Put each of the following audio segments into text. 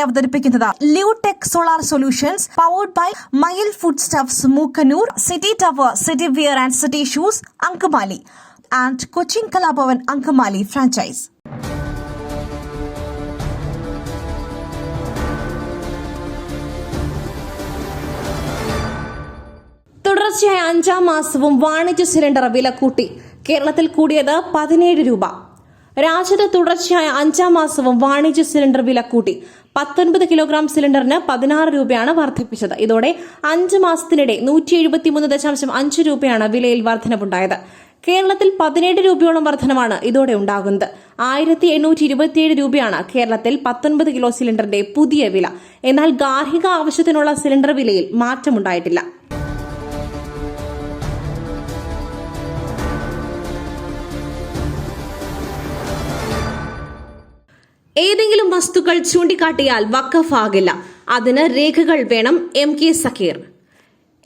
അവതരിപ്പിക്കുന്നത് Lutech solar solutions powered by Mayil food stuffs Mookkanoor city tower city wear and city shoes Angamaly. And Cochin Kalabhavan Angamaly franchise തുടർച്ചയായ അഞ്ചാം മാസവും വാണിജ്യ cylinder വില കൂട്ടി. കേരളത്തിൽ കൂടിയത് പതിനേഴ് രൂപ. രാജ്യത്ത് തുടർച്ചയായ അഞ്ചാം മാസവും വാണിജ്യ സിലിണ്ടർ വില കൂട്ടി. പത്തൊൻപത് കിലോഗ്രാം സിലിണ്ടറിന് പതിനാറ് രൂപയാണ് വർദ്ധിപ്പിച്ചത്. ഇതോടെ അഞ്ച് മാസത്തിനിടെ നൂറ്റി എഴുപത്തിമൂന്ന് ദശാംശം അഞ്ച് രൂപയാണ് വിലയിൽ വർധനവുണ്ടായത്. കേരളത്തിൽ പതിനേഴ് രൂപയോളം വർധനമാണ് ഇതോടെ ഉണ്ടാകുന്നത്. ആയിരത്തി എണ്ണൂറ്റി ഇരുപത്തിയേഴ് രൂപയാണ് കേരളത്തിൽ പത്തൊൻപത് കിലോ സിലിണ്ടറിന്റെ പുതിയ വില. എന്നാൽ ഗാർഹിക ആവശ്യത്തിനുള്ള സിലിണ്ടർ വിലയിൽ മാറ്റമുണ്ടായിട്ടില്ല. വസ്തുക്കൾ ചൂണ്ടിക്കാട്ടിയാൽ വക്കഫാകില്ല അതിന് രേഖകൾ വേണം എം കെ സക്കീർ.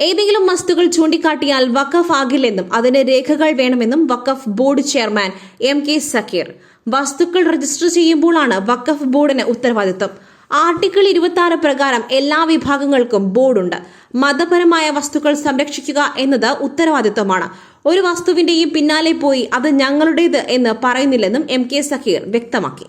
ഏതെങ്കിലും വസ്തുക്കൾ ചൂണ്ടിക്കാട്ടിയാൽ വക്കഫ് ആകില്ലെന്നും അതിന് രേഖകൾ വേണമെന്നും Waqf board chairman M K Zakir. വസ്തുക്കൾ രജിസ്റ്റർ ചെയ്യുമ്പോഴാണ് വക്കഫ് ബോർഡിന് ഉത്തരവാദിത്വം. ആർട്ടിക്കിൾ ഇരുപത്തി ആറ് പ്രകാരം എല്ലാ വിഭാഗങ്ങൾക്കും ബോർഡുണ്ട്. മതപരമായ വസ്തുക്കൾ സംരക്ഷിക്കുക എന്നത് ഉത്തരവാദിത്വമാണ്. ഒരു വസ്തുവിന്റെയും പിന്നാലെ പോയി അത് ഞങ്ങളുടേത് എന്ന് പറയുന്നില്ലെന്നും എം കെ സക്കീർ വ്യക്തമാക്കി.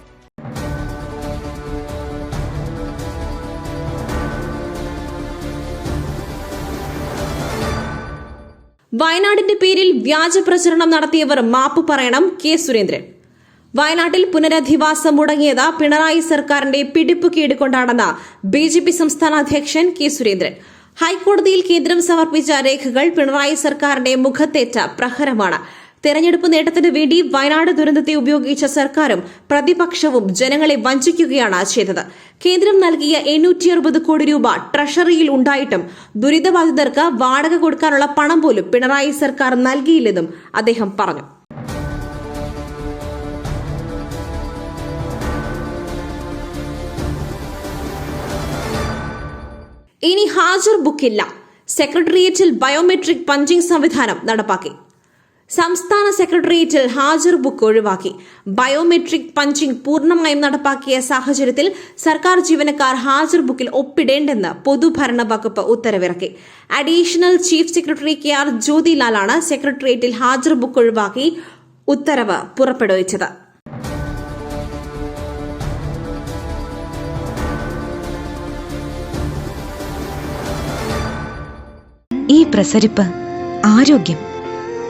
വയനാടിന്റെ പേരിൽ വ്യാജ പ്രചരണം നടത്തിയവർ മാപ്പ് പറയണം കെ സുരേന്ദ്രൻ. വയനാട്ടിൽ പുനരധിവാസം മുടങ്ങിയത് പിണറായി സർക്കാരിന്റെ പിടിപ്പ് കേടുകൊണ്ടാണെന്ന് ബി ജെ പി സംസ്ഥാന അധ്യക്ഷൻ കെ സുരേന്ദ്രൻ. ഹൈക്കോടതിയിൽ കേന്ദ്രം സമർപ്പിച്ച രേഖകൾ പിണറായി സർക്കാരിന്റെ മുഖത്തേറ്റ പ്രഹരമാണ്. തെരഞ്ഞെടുപ്പ് നേട്ടത്തിന് വേണ്ടി വയനാട് ദുരന്തത്തെ ഉപയോഗിച്ച സർക്കാരും പ്രതിപക്ഷവും ജനങ്ങളെ വഞ്ചിക്കുകയാണ് ചെയ്തത്. കേന്ദ്രം നൽകിയ എണ്ണൂറ്റി അറുപത് കോടി രൂപ ട്രഷറിയിൽ ഉണ്ടായിട്ടും ദുരിതബാധിതർക്ക് വാടക കൊടുക്കാനുള്ള പണം പോലും പിണറായി സർക്കാർ നൽകിയില്ലെന്നും അദ്ദേഹം പറഞ്ഞു. ഇനി ഹാജർ ബുക്കില്ല. സെക്രട്ടേറിയറ്റിൽ ബയോമെട്രിക് പഞ്ചിംഗ് സംവിധാനം നടപ്പാക്കി. സംസ്ഥാന സെക്രട്ടേറിയറ്റിൽ ഹാജർ ബുക്ക് ഒഴിവാക്കി. ബയോമെട്രിക് പഞ്ചിംഗ് പൂർണമായും നടപ്പാക്കിയ സാഹചര്യത്തിൽ സർക്കാർ ജീവനക്കാർ ഹാജർ ബുക്കിൽ ഒപ്പിടേണ്ടെന്ന് പൊതുഭരണ വകുപ്പ് ഉത്തരവിറക്കി. Additional chief secretary K R ജ്യോതിലാലാണ് സെക്രട്ടേറിയറ്റിൽ ഹാജർ ബുക്ക് ഒഴിവാക്കി ഉത്തരവ് പുറപ്പെടുവിച്ചത്. ഈ പ്രസരിപ്പ് ആരോഗ്യം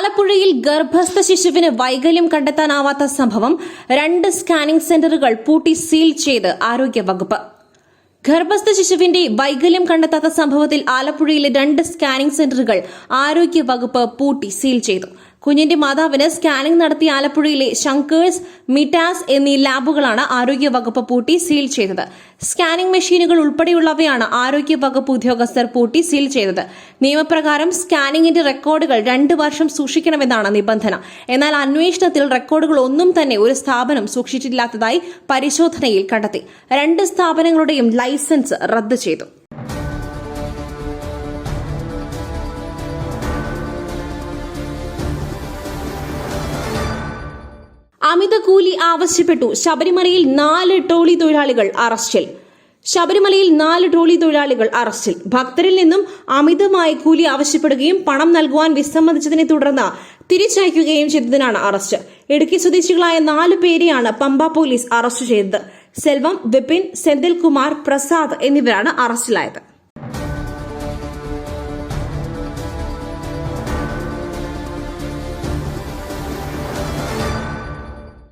ആലപ്പുഴയിൽ ഗർഭസ്ഥ ശിശുവിന് വൈകല്യം കണ്ടെത്താനാവാത്ത സംഭവം രണ്ട് സ്കാനിംഗ് സെന്ററുകൾ പൂട്ടി സീൽ ചെയ്ത് ആരോഗ്യവകുപ്പ്. ഗർഭസ്ഥ ശിശുവിന്റെ വൈകല്യം കണ്ടെത്താത്ത സംഭവത്തിൽ ആലപ്പുഴയിലെ രണ്ട് സ്കാനിംഗ് സെന്ററുകൾ ആരോഗ്യവകുപ്പ് പൂട്ടി സീൽ ചെയ്തു. കുഞ്ഞിന്റെ മാതാവിന് സ്കാനിംഗ് നടത്തി ആലപ്പുഴയിലെ ശങ്കേഴ്സ് മിറ്റാസ് എന്നീ ലാബുകളാണ് ആരോഗ്യവകുപ്പ് പൂട്ടി സീൽ ചെയ്തത്. സ്കാനിംഗ് മെഷീനുകൾ ഉൾപ്പെടെയുള്ളവയാണ് ആരോഗ്യ വകുപ്പ് ഉദ്യോഗസ്ഥർ പൂട്ടി സീൽ ചെയ്തത്. നിയമപ്രകാരം സ്കാനിംഗിന്റെ റെക്കോർഡുകൾ രണ്ടു വർഷം സൂക്ഷിക്കണമെന്നാണ് നിബന്ധന. എന്നാൽ അന്വേഷണത്തിൽ റെക്കോർഡുകൾ ഒന്നും തന്നെ ഒരു സ്ഥാപനം സൂക്ഷിച്ചിട്ടില്ലാത്തതായി പരിശോധനയിൽ കണ്ടെത്തി. രണ്ട് സ്ഥാപനങ്ങളുടെയും ലൈസൻസ് റദ്ദു ചെയ്തു. അമിത കൂലി ആവശ്യപ്പെട്ടു. ശബരിമലയിൽ നാല് ട്രോളി തൊഴിലാളികൾ അറസ്റ്റിൽ. ശബരിമലയിൽ നാല് ട്രോളി തൊഴിലാളികൾ അറസ്റ്റിൽ. ഭക്തരിൽ നിന്നും അമിതമായി കൂലി ആവശ്യപ്പെടുകയും പണം നൽകുവാൻ വിസമ്മതിച്ചതിനെ തുടർന്ന് തിരിച്ചയക്കുകയും ചെയ്തതിനാണ് അറസ്റ്റ്. ഇടുക്കി സ്വദേശികളായ നാലു പേരെയാണ് പമ്പ പോലീസ് അറസ്റ്റ് ചെയ്തത്. സെൽവം വിപിൻ സെന്തിൽ കുമാർ പ്രസാദ് എന്നിവരാണ് അറസ്റ്റിലായത്.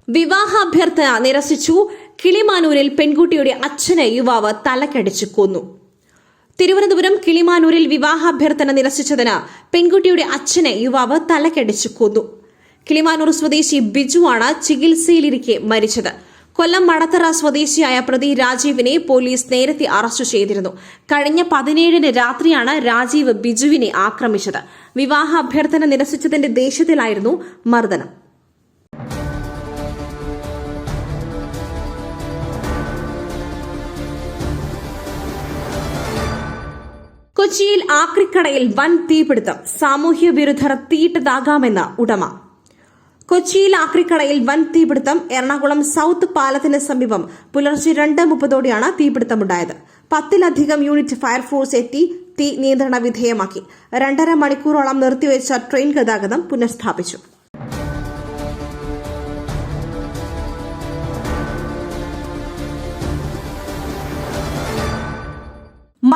വിവാഹാഭ്യർത്ഥന നിരസിച്ചു. കിളിമാനൂരിൽ പെൺകുട്ടിയുടെ അച്ഛനെ യുവാവ് തലക്കടിച്ചു കൊന്നു. തിരുവനന്തപുരം കിളിമാനൂരിൽ വിവാഹാഭ്യർത്ഥന നിരസിച്ചതിന് പെൺകുട്ടിയുടെ അച്ഛനെ യുവാവ് തലക്കടിച്ചു കൊന്നു. കിളിമാനൂർ സ്വദേശി ബിജുവാണ് ചികിത്സയിലിരിക്കെ മരിച്ചത്. കൊല്ലം മടത്തറ സ്വദേശിയായ പ്രതി രാജീവിനെ പോലീസ് നേരത്തെ അറസ്റ്റ് ചെയ്തിരുന്നു. കഴിഞ്ഞ പതിനേഴിന് രാത്രിയാണ് രാജീവ് ബിജുവിനെ ആക്രമിച്ചത്. വിവാഹാഭ്യർത്ഥന നിരസിച്ചതിന്റെ ദേഷ്യത്തിലായിരുന്നു മർദ്ദനം. കൊച്ചിയിൽ ആക്രിക്കടയിൽ വൻ തീപിടുത്തം. സാമൂഹ്യ വിരുദ്ധർ തീയിട്ടതാകാമെന്ന് ഉടമ. കൊച്ചിയിൽ ആക്രിക്കടയിൽ വൻ തീപിടുത്തം. എറണാകുളം സൗത്ത് പാലത്തിന് സമീപം പുലർച്ചെ രണ്ട് മുപ്പതോടെയാണ് തീപിടുത്തമുണ്ടായത്. പത്തിലധികം യൂണിറ്റ് ഫയർഫോഴ്സ് എത്തി തീ നിയന്ത്രണ വിധേയമാക്കി. രണ്ടര മണിക്കൂറോളം നിർത്തിവെച്ച ട്രെയിൻ ഗതാഗതം പുനഃസ്ഥാപിച്ചു.